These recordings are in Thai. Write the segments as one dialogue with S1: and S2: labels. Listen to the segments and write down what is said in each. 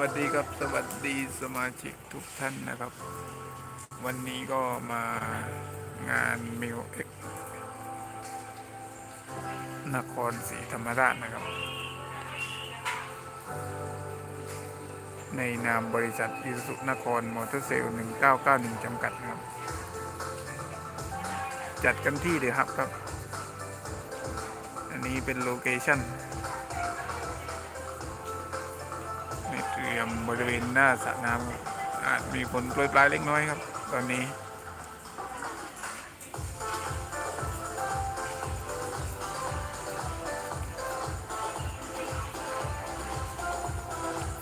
S1: วัสดีครับสวัสดีสมาชิกทุกท่านนะครับ วันนี้ก็มางานมิวเอ็กนครศรีธรรมราชนะครับ ในนามบริษัทอิสุนครมอเตอร์เซล 1991 จำกัดนะครับ จัดกันที่เดือฮับครับ อันนี้เป็นโลเคชั่น รียมบริเวณหน้าสระน้ำอาจมีฝนโปรยปลายเล็กน้อยครับ ตอนนี้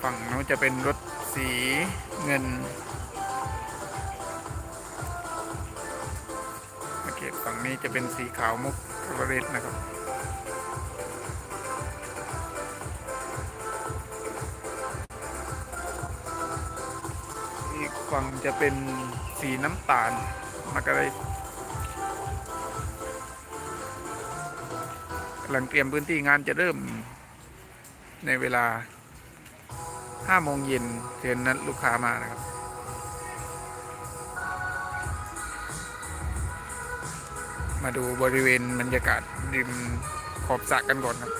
S1: ฝั่งโน้นจะเป็นรถสีเงินโอเคฝั่งนี้จะเป็นสีขาวมุกโรเรตนะครับ ฝั่งจะเป็นสีน้ำตาลมากระไรกำลังเตรียมพื้นที่งานจะเริ่มในเวลา5โมงเย็นเชิญนัดลูกค้ามานะครับ มาดูบริเวณบรรยากาศริมขอบสระกันก่อนครับ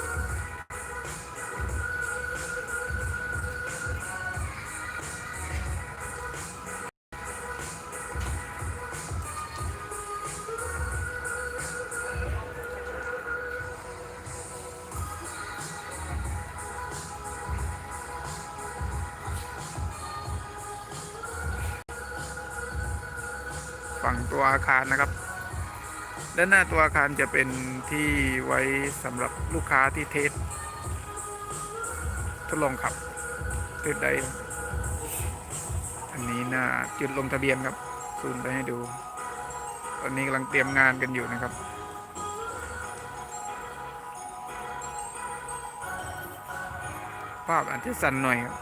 S1: ฝั่งตัวอาคารนะครับ ด้านหน้าตัวอาคารจะเป็นที่ไว้สำหรับลูกค้าที่เทสทดลองขับเทสได้อันนี้หน้าจุดลงทะเบียนครับซูมไปให้ดู ตอนนี้กำลังเตรียมงานกันอยู่นะครับภาพอาจจะสั่นหน่อยครับ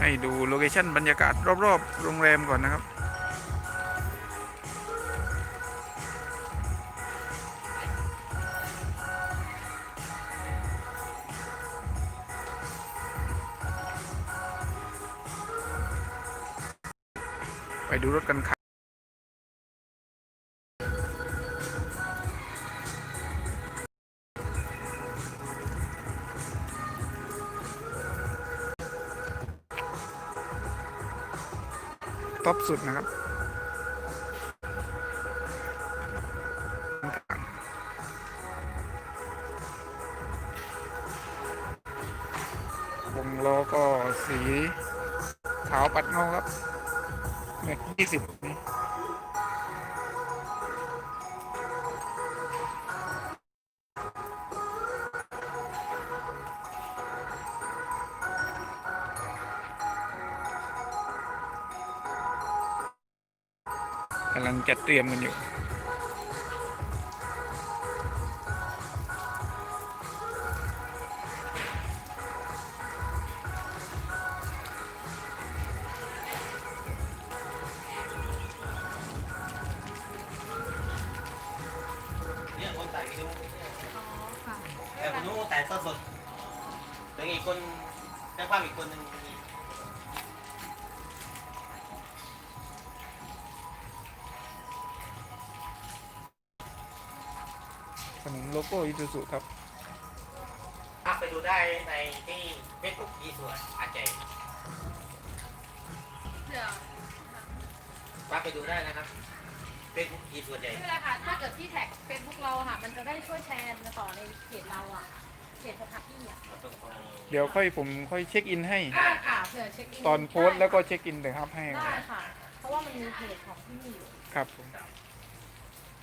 S1: ให้ดูโลเคชั่นบรรยากาศรอบๆโรงแรมก่อนนะครับ ไปดูรถกันครับ สุดนะครับวงล้อก็สีขาวปัดเงาครับเม็ดยี่สิบำลังจัดเตรียมกันอยู่
S2: เนี่ยคนแต่งดู
S3: อ๋อค่ะ
S2: แต่คนนู้นแต่งสดสดๆแต่อีกคนแจ้งความอีกคนหนึ่ง
S1: ขนมโลโก้อิซูซุครับ
S2: อะไปดูได้ในที่เฟซบุ๊กยีส่วนอาเจ
S3: เดี๋ยว
S2: ว่าไปดูได้นะครับเฟซบุ๊กยีส่วนใหญ่
S3: ไม่เป็นไรค่ะ ถ้าเกิดที่แท็กเฟซบุ๊กเราค่ะ มันจะได้ช่วยแชร์มาต่อในเพจเราอะเพจสถานที่อะ
S1: เดี๋ยวค่อยผมค่อยเช็คอินให้
S3: ได้ค่ะเผื่อเช็คอิน
S1: ตอนโพสต์แล้วก็เช็คอินเลยครับให้ค
S3: ได้
S1: รับ
S3: ค่ะ เพราะว่ามันมีเพจของที่นี่อยู่
S1: ครับผม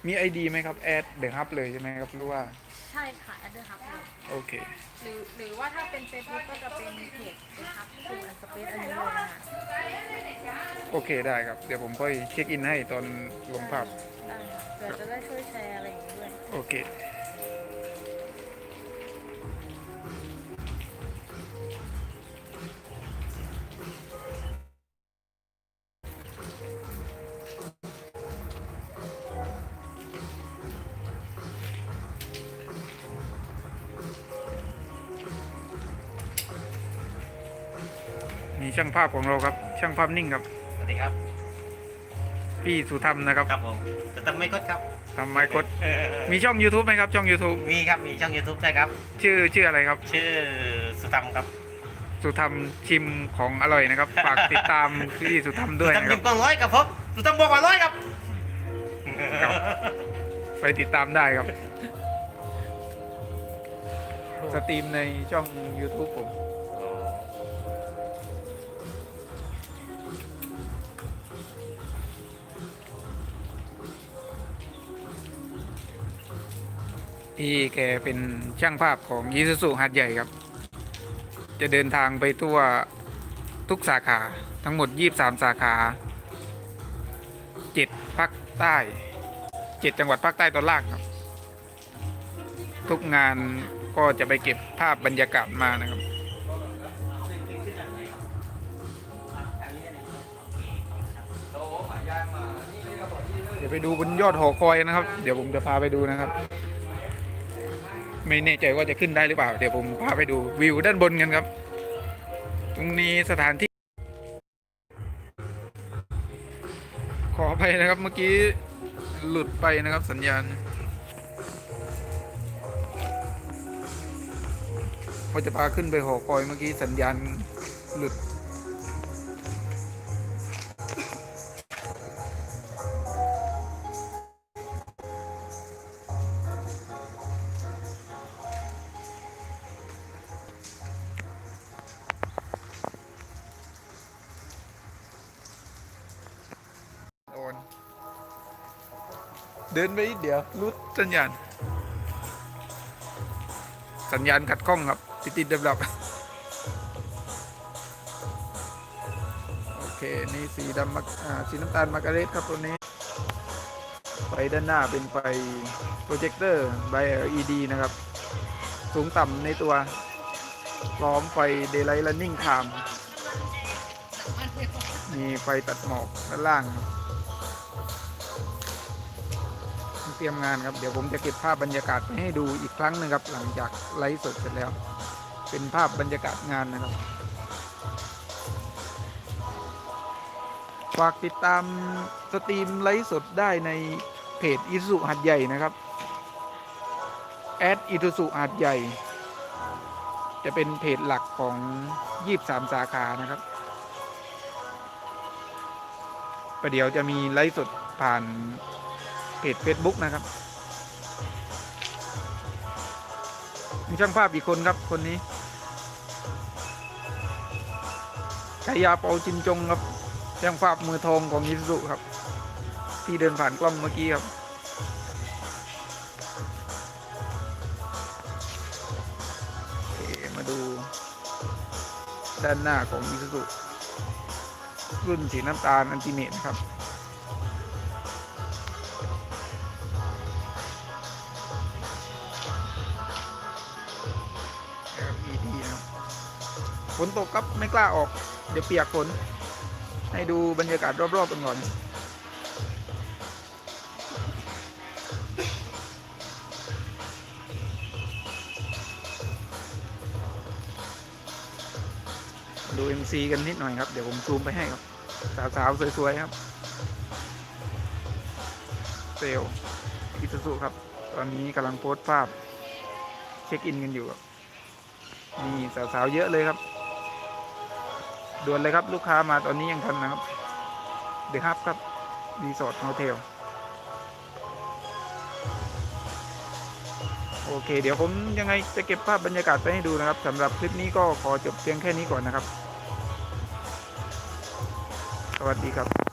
S1: มีไอดีไหมครับแอดเดอะฮับเลยใช่ไหมครับหรือว่า
S3: ใช่ค่ะแอดเดอร์ฮับเลย
S1: โอเค
S3: หรือหรือว่าถ้าเป็นเฟซบุ๊กก็จะเป็นเพจเดอะฮับคือสเปซอันนี้เลยนะคะ
S1: โอเคได้ครับ เดี๋ยวผมค่อยเช็คอินให้ตอนลงภาพ
S3: ได้ค่ะเผื่อจะได้ช่วยแชร์อะไรอย่างนี้ด้วย
S1: โอเค ช่างภาพของเราครับ ช่างภาพนิ่งครับ
S2: สวัสดีครับ
S1: พี่สุธรรมนะครับ
S2: ครับผมแต่ต้องไม่กดครับ
S1: ทำไม้กด
S2: เออเออเออ
S1: มีช่อง YouTube ไหมครับ ช่อง YouTube
S2: มีครับมีช่อง YouTube ใช่ครับ
S1: ชื่อชื่ออะไรครับ
S2: ชื่อสุธรรมครับ
S1: สุธรรมชิมของอร่อยนะครับ ฝากติดตามพี่สุธรรมด้วย
S2: สุธรรม
S1: นะค
S2: ยิ
S1: รับ
S2: มกองร้อยกับผมสุธรรมบอกว่าร้อยครับ
S1: ครับ ไปติดตามได้ครับ สตรีมในช่อง YouTube ผม ที่แกเป็นช่างภาพของยิสุสุหัดใหญ่ครับ จะเดินทางไปทั่วทุกสาขาทั้งหมด 23 สาขา 7ภาคใต้ 7 จังหวัดภาคใต้ตอนล่างครับ ทุกงานก็จะไปเก็บภาพบรรยากาศมานะครับเดี๋ยวไปดูบนยอดหอคอยนะครับ เดี๋ยวผมจะพาไปดูนะครับ ไม่แน่ใจว่าจะขึ้นได้หรือเปล่า เดี๋ยวผมพาไปดูวิวด้านบนกันครับ ตรงนี้สถานที่ ขอไปนะครับเมื่อกี้หลุดไปนะครับสัญญาณพอจะพาขึ้นไปหอคอยเมื่อกี้สัญญาณหลุด เดินไปนิดเดี๋ยวรุดสัญญาณ สัญญาณขัดข้องครับ ติดติดดับดับโอเค นี่สีดำมาอ่าสีน้ำตาลมาการเรตครับตัวนี้ ไฟด้านหน้าเป็นไฟโปรเจคเตอร์ใบ LED นะครับ สูงต่ำในตัว พร้อมไฟ Daylight Running Time มีไฟตัดหมอกด้านล่างครับ เตรียมงานครับ เดี๋ยวผมจะเก็บภาพบรรยากาศไปให้ดูอีกครั้งหนึงครับ หลังจากไลฟ์สดเสร็จแล้ว เป็นภาพบรรยากาศงานนะครับ ฝากติดตามสตรีมไลฟ์สดได้ในเพจอิสุหัดใหญ่นะครับแอดอิสุหัดใหญ่ จะเป็นเพจหลักของ23สาขานะครับประเดี๋ยวจะมีไลฟ์สดผ่าน เพจ Facebook นะครับมีช่างภาพอีกคนครับคนนี้ชายาเปาจินจงครับช่างภาพมือทองของยิสุครับ ที่เดินผ่านกล้องเมื่อกี้ครับโอเคมาดู ด้านหน้าของยิสุรุ่นสีน้ำตาลอันติเมตนะครับ ฝนตกครับไม่กล้าออก เดี๋ยวเปียกฝน ให้ดูบรรยากาศรอบๆกันก่อนดู MC กันนิดหน่อยครับ เดี๋ยวผมซูมไปให้ครับ สาวๆสวยๆครับ เซลลอิสสุครับ ตอนนี้กำลังโพสต์ภาพ เช็คอินกันอยู่ครับนี่สาวๆเยอะเลยครับ ด่วนเลยครับลูกค้ามาตอนนี้ยังทันนะครับ เดอะฮับครับรีสอร์ทโฮเทลโอเค เดี๋ยวผมยังไงจะเก็บภาพบรรยากาศไปให้ดูนะครับสำหรับคลิปนี้ก็ขอจบเพียงแค่นี้ก่อนนะครับ สวัสดีครับ